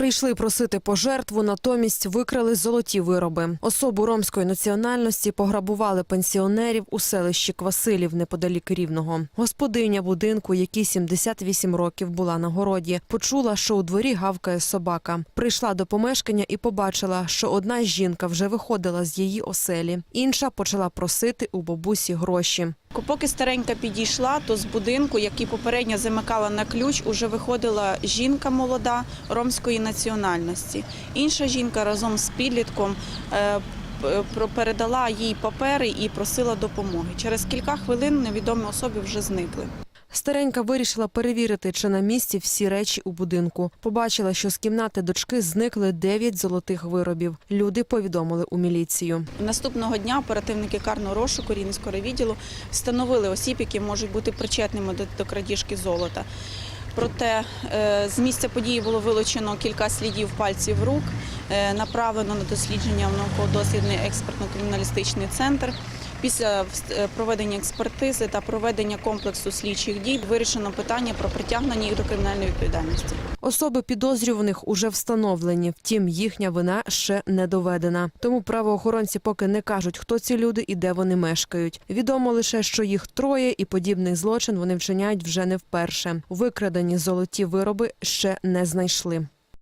Прийшли просити пожертву, натомість викрали золоті вироби. Особу ромської національності пограбували пенсіонерів у селищі Квасилів неподалік Рівного. Господиня будинку, якій 78 років була на городі, почула, що у дворі гавкає собака. Прийшла до помешкання і побачила, що одна жінка вже виходила з її оселі, інша почала просити у бабусі гроші. Поки старенька підійшла, то з будинку, який попередньо замикала на ключ, уже виходила жінка молода ромської національності. Інша жінка разом з підлітком е, про- передала їй папери і просила допомоги. Через кілька хвилин невідомі особи вже зникли. Старенька вирішила перевірити, чи на місці всі речі у будинку. Побачила, що з кімнати дочки зникли 9 золотих виробів. Люди повідомили у міліцію. Наступного дня оперативники карного розшуку Рівненського відділу встановили осіб, які можуть бути причетними до, до крадіжки золота. Проте е, з місця події було вилучено кілька слідів пальців рук, е, направлено на дослідження в науково-дослідний експертно-криміналістичний центр. Після е, проведення експертизи та проведення комплексу слідчих дій вирішено питання про притягнення їх до кримінальної відповідальності. Особи підозрюваних уже встановлені, втім їхня вина ще не доведена. Тому правоохоронці поки не кажуть, хто ці люди і де вони мешкають. Відомо лише, що їх троє, і подібний злочин вони вчиняють вже не вперше. Викрадені золоті вироби ще не знайшли.